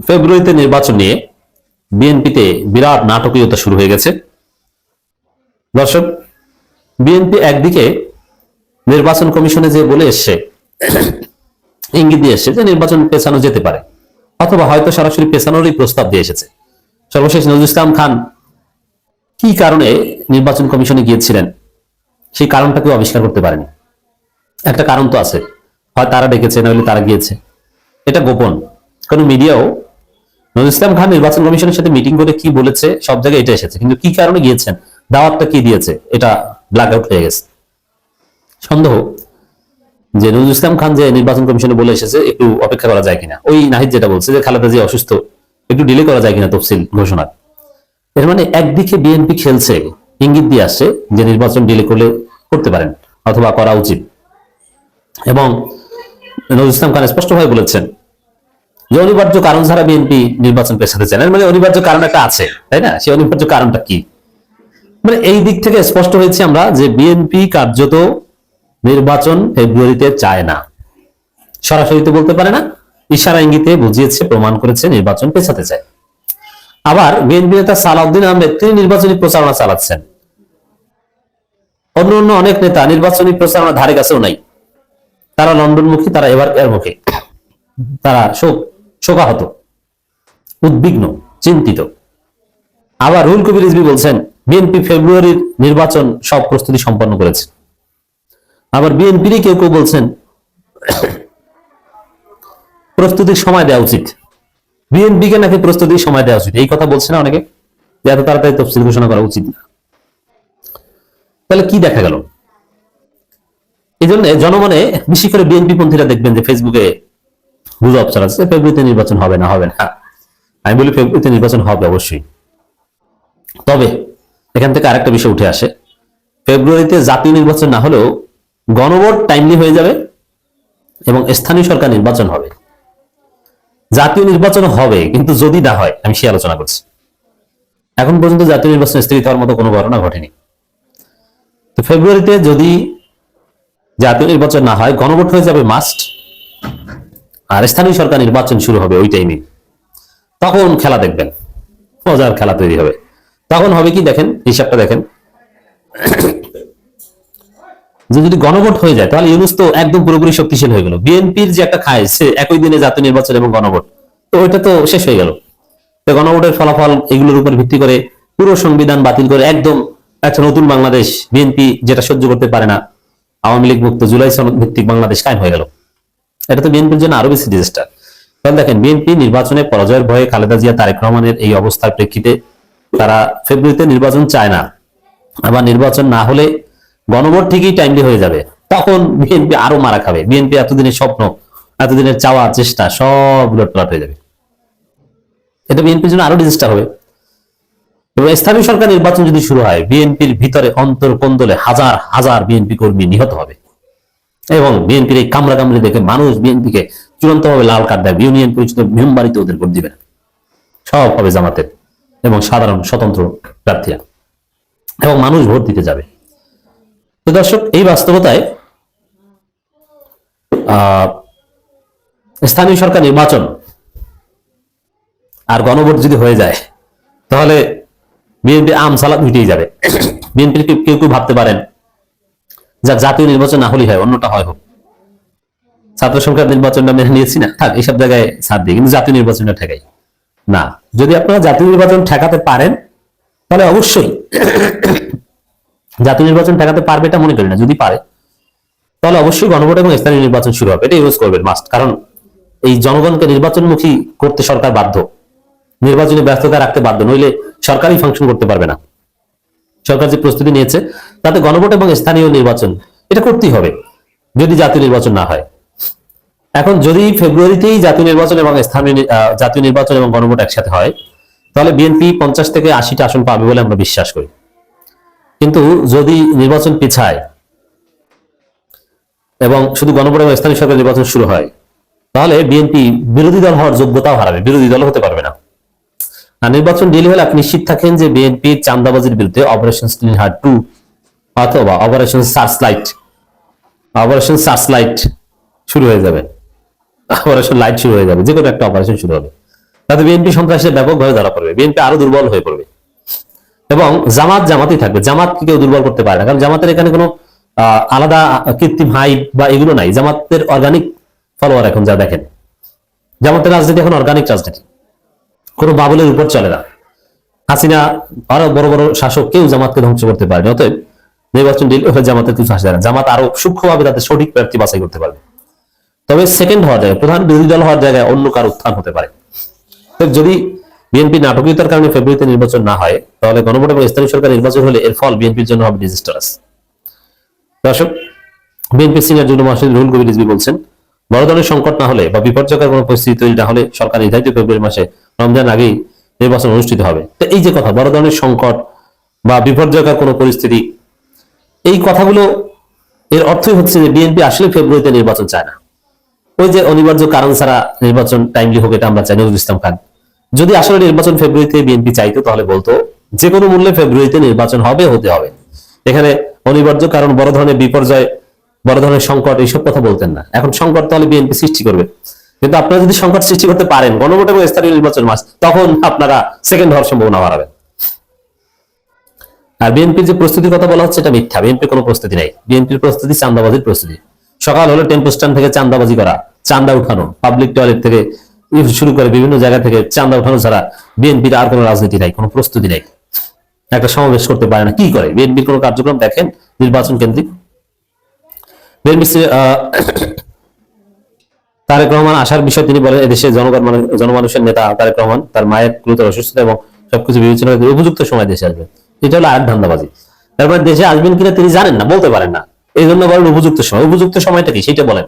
ফেব্রুয়ারিতে নির্বাচন নিয়ে বিএনপিতে বিরাট নাটকীয়তা শুরু হয়ে গেছে। দর্শক, বিএনপি একদিকে নির্বাচন কমিশনে যে বলে এসছে, ইঙ্গিত দিয়ে এসছে যে নির্বাচন পেছানো যেতে পারে, অথবা হয়তো সরাসরি পেছানোরই প্রস্তাব দিয়ে এসেছে। সর্বশেষ নজরুল ইসলাম খান কি কারণে নির্বাচন কমিশনে গিয়েছিলেন? সেই কারণটা কেউ আবিষ্কার করতে পারেনি। একটা কারণ তো আছে, হয় তারা ডেকেছে, না হলে তারা গিয়েছে। এটা গোপন। কোন মিডিয়াও নজরুল ইসলাম খান নির্বাচন কমিশনের সাথে মিটিং করে কি বলেছে, সব জায়গায় এটা এসেছে। কিন্তু কি কারণে গিয়েছেন? দাওয়াতটা কি দিয়েছে? এটা ব্ল্যাক আউট হয়ে গেছে। সন্দেহ যে নজরুল ইসলাম খান যে নির্বাচন কমিশনে বলে এসেছে, একটু অপেক্ষা করা যায় কিনা। ওই নাহিদ যেটা বলছে যে খালেদা জি অসুস্থ, একটু ডিলে করা যায় কিনা তফসিল এর মানে একদিকে বিএনপি খেলছে, ইঙ্গিত দিয়ে আসছে যে নির্বাচন ডিলে করলে করতে পারেন অথবা করা উচিত। এবং নজরুল ইসলাম খান স্পষ্টভাবে বলেছেন যে অনিবার্য কারণ ছাড়া বিএনপি নির্বাচন পেছাতে এর মানে অনিবার্য কারণ একটা আছে, তাই না? সেই অনিবার্য কারণটা কি? মানে এই দিক থেকে স্পষ্ট হয়েছে আমরা যে বিএনপি কার্যত নির্বাচন ফেব্রুয়ারিতে চায় না। সরাসরি তো বলতে পারে না, ইশারা ইঙ্গিতে বুঝিয়েছে, প্রমাণ করেছে, নির্বাচন পেছাতে চায়। আবার বিএনপি নেতা সালাউদ্দিন আহমেদ, তিনি নির্বাচনী প্রচারণা চালাচ্ছেন। অন্য অন্য অনেক নেতা নির্বাচনী প্রচারণা ধারে কাছেও নাই। তারা লন্ডনমুখী, তারা এবার এর মুখে। তারা শোক শোকাহত, উদ্বিগ্ন, চিন্তিত। আবার রুল কবির রিজভি বলছেন, বিএনপি ফেব্রুয়ারির নির্বাচন সব প্রস্তুতি সম্পন্ন করেছে। আবার বিএনপিরই কেউ কেউ বলছেন, প্রস্তুতির সময় দেওয়া উচিত। বিএনপিকে নাকি প্রস্তুতির সময় দেওয়া উচিত? এই কথা বলছে না অনেকে, যে এত তাড়াতাড়ি তফসিল ঘোষণা করা উচিত না। তাহলে কি দেখা গেল? এই জন্য জনমনে বেশি করে বিএনপি পন্থীরা দেখবেন যে ফেসবুকে গুজব ছড়াচ্ছে ফেব্রুয়ারিতে নির্বাচন হবে না হবে না। আমি বলি ফেব্রুয়ারিতে নির্বাচন হবে অবশ্যই। তবে এখান থেকে আরেকটা বিষয় উঠে আসে। ফেব্রুয়ারিতে জাতীয় নির্বাচন না হলেও গণভোট টাইমলি হয়ে যাবে এবং স্থানীয় সরকার নির্বাচন হবে। জাতীয় নির্বাচন হবে, কিন্তু যদি না হয়, আমি সে আলোচনা করছি। এখন পর্যন্ত জাতীয় নির্বাচন স্থগিত হওয়ার মতো কোনো ঘটনা ঘটেনি। তো ফেব্রুয়ারিতে যদি জাতীয় নির্বাচন না হয়, গণভোট হয়ে যাবে মাস্ট আর স্থানীয় সরকার নির্বাচন শুরু হবে ওই টাইমে তখন খেলা দেখবেন। মজার খেলা তৈরি হবে। তখন হবে কি দেখেন? হিসাবটা দেখেন। যে যদি গণভোট হয়ে যায়, তাহলে ইউনুস তো একদম পুরোপুরি শক্তিশালী হয়ে গেল। বিএনপির যে একটা খায়, সে একই দিনে জাতীয় নির্বাচন এবং গণভোট। তো ওইটা তো শেষ হয়ে গেল। তো গণভোটের ফলাফল এগুলোর উপর ভিত্তি করে পুরো সংবিধান বাতিল করে একদম একটা নতুন বাংলাদেশ বিএনপি যেটা সহ্য করতে পারে না, আওয়ামী লীগ মুক্ত জুলাই সনদ ভিত্তিক বাংলাদেশ কায়েম হয়ে গেল। এটা তো বিএনপির জন্য আরও বেশি ডিজাস্টার তাহলে দেখেন বিএনপি নির্বাচনে পরাজয়ের ভয়ে খালেদা জিয়া, তারেক রহমানের এই অবস্থার প্রেক্ষিতে তারা ফেব্রুয়ারিতে নির্বাচন চায় না। আবার নির্বাচন না হলে গণভোট ঠিকই টাইমলি হয়ে যাবে। তখন বিএনপি আরও মারা খাবে। বিএনপি এতদিনের স্বপ্ন, এতদিনের চাওয়া, চেষ্টা সব উলটপালট হয়ে যাবে। এটা বিএনপির জন্য আরও ডিজাস্টার হবে। এবং স্থানীয় সরকার নির্বাচন যদি শুরু হয় বিএনপির ভিতরে অন্তর কোন্দলে হাজার হাজার বিএনপি কর্মী নিহত হবে। এবং বিএনপির এই কামড়া কামড়ি দেখে মানুষ বিএনপিকে চূড়ান্তভাবে লাল কার্ড দেয়। ইউনিয়ন পরিচিত মেম্বারিতে ওদের ভোট দিবে সব হবে জামাতের এবং সাধারণ স্বতন্ত্র প্রার্থীরা। এবং মানুষ ভোট দিতে যাবে। তো দর্শক, এই বাস্তবতায় স্থানীয় সরকার নির্বাচন আর গণভোট যদি হয়ে যায়, তাহলে বিএনপি আম সালাদ মিটিয়ে যাবে। বিএনপির কেউ কেউ কেউ ভাবতে পারেন যাক, জাতীয় নির্বাচন না হলেই হয়, অন্যটা হয় হোক। ছাত্র সংখ্যার নির্বাচনটা মেনে নিয়েছি না, থাক এইসব জায়গায় ছাড় দিই, কিন্তু জাতীয় নির্বাচনটা ঠেকাই। না, যদি আপনারা জাতীয় নির্বাচন ঠেকাতে পারেন, তাহলে অবশ্যই জাতীয় নির্বাচন ঠেকাতে পারবে এটা মনে করি না, যদি পারে, তাহলে অবশ্যই গণভোট এবং স্থানীয় নির্বাচন শুরু হবে এটা ইউজ করবেন মাস্ট কারণ এই জনগণকে নির্বাচনমুখী করতে সরকার বাধ্য, নির্বাচনী ব্যস্ততা রাখতে বাধ্য, নইলে সরকারই ফাংশন করতে পারবে না। সরকার যে প্রস্তুতি নিয়েছে তাতে গণভোট এবং স্থানীয় নির্বাচন, এটা করতেই হবে, যদি জাতীয় নির্বাচন না হয়। এখন যদি ফেব্রুয়ারিতেই জাতীয় নির্বাচন এবং স্থানীয় জাতীয় নির্বাচন এবং গণভোট একসাথে হয়, তাহলে বিএনপি পঞ্চাশ থেকে আশিটা আসন পাবে বলে আমরা বিশ্বাস করি। কিন্তু যদি নির্বাচন পিছায় এবং শুধু গণভোট এবং স্থানীয় সরকার নির্বাচন শুরু হয়, তাহলে বিএনপি বিরোধী দল হওয়ার যোগ্যতাও হারাবে, বিরোধী দল হতে পারবে না। আর নির্বাচন ডিলে হলে আপনি নিশ্চিত থাকেন যে বিএনপি চান্দাবাজির বিরুদ্ধে অপারেশন স্টিল হার্ট টু অথবা operation search light operation search light শুরু হয়ে যাবে। অপারেশন লাইট শুরু হয়ে যাবে। যে কোনো একটা অপারেশন শুরু হবে। তাতে বিএনপি সন্ত্রাসীরা ব্যাপকভাবে ধরা পড়বে। বিএনপি আরও দুর্বল হয়ে পড়বে। এবং জামাত জামাতই থাকবে। জামাত কেউ দুর্বল করতে পারে না। কারণ জামাতের এখানে কোনো আলাদা কৃত্রিম হাইপ বা এগুলো নাই। জামাতের অর্গানিক ফলোয়ার এখন যা দেখেন। জামাতের রাজনীতি এখন অর্গানিক রাজনীতি। কোনো বাবুলের উপর চলে না। হাসিনা আরও বড় বড় শাসক কেউ জামাতকে ধ্বংস করতে পারেনি। অতএব নির্বাচন ওখানে জামাতের কিছু আসে জামাত আরও সূক্ষ্মভাবে তাদের সঠিক প্রার্থী বাছাই করতে পারবে। তবে সেকেন্ড হওয়ার জায়গায়, প্রধান বিরোধী দল হওয়ার জায়গায় অন্য কার উত্থান হতে পারে। যদি বিএনপি নাটকীয়তার কারণে ফেব্রুয়ারিতে নির্বাচন না হয়, তাহলে গণভোট এবং স্থানীয় সরকার নির্বাচন হলে এর ফল বিএনপির জন্য হবে ডিজাস্টারাস দর্শক, বিএনপি সিনিয়র যুগ্ম মহাসচিব রুহুল কবির রিজভী বলছেন বড় ধরনের সংকট না হলে বা বিপর্যয়কর কোনো পরিস্থিতি তৈরি না হলে সরকার নির্ধারিত ফেব্রুয়ারি মাসে রমজান আগেই নির্বাচন অনুষ্ঠিত হবে। তো এই যে কথা বড় ধরনের সংকট বা বিপর্যয়কর কোনো পরিস্থিতি এই কথাগুলো এর অর্থই হচ্ছে যে বিএনপি আসলে ফেব্রুয়ারিতে নির্বাচন চায় না। ওই যে অনিবার্য কারণ ছাড়া নির্বাচন টাইমলি হোক, এটা আমরা চাই, নজরুল ইসলাম খান। যদি আসলে নির্বাচন ফেব্রুয়ারিতে বিএনপি চাইতো, তাহলে বলতো, যে কোনো মূল্যে ফেব্রুয়ারিতে নির্বাচন হবে, হতে হবে। এখানে অনিবার্য কারণ, বড় ধরনের বিপর্যয়, বড় ধরনের সংকট, এইসব কথা বলতেন না। এখন সংকট তাহলে বিএনপি সৃষ্টি করবে। কিন্তু আপনারা যদি সংকট সৃষ্টি করতে পারেন, গণভোট এবং স্থানীয় নির্বাচন মাস, তখন আপনারা সেকেন্ড হওয়ার সম্ভাবনা বাড়াবেন। আর বিএনপির যে প্রস্তুতির কথা বলা হচ্ছে, এটা মিথ্যা। বিএনপির কোনো প্রস্তুতি নাই। বিএনপির প্রস্তুতি চান্দাবাজির প্রস্তুতি। সকাল হলে টেম্পো স্ট্যান্ড থেকে চান্দাবাজি করা চান্দা উঠানো, পাবলিক টয়লেট থেকে শুরু করে বিভিন্ন জায়গা থেকে চান্দা উঠানো ছাড়া বিএনপির আর কোনো রাজনীতি নাই, কোনো প্রস্তুতি নাই। একটা সমাবেশ করতে পারে না। কি করে? বিএনপির কোনো কার্যক্রম দেখেন? নির্বাচন কেন্দ্রিক। তারেক রহমান আসার বিষয়ে তিনি বলেন, এদেশে জনগণ জনমানুষের নেতা তারেক রহমান তার মায়ের গুরুতর অসুস্থতা এবং সবকিছু বিবেচনা করে উপযুক্ত সময় দেশে আসবেন। এটা হলো আর ধান্দাবাজি। তারপরে দেশে আসবেন কিনা তিনি জানেন না, বলতে পারেন না। এই জন্য বলেন উপযুক্ত সময়। উপযুক্ত সময়টা কি? সেটা বলেন।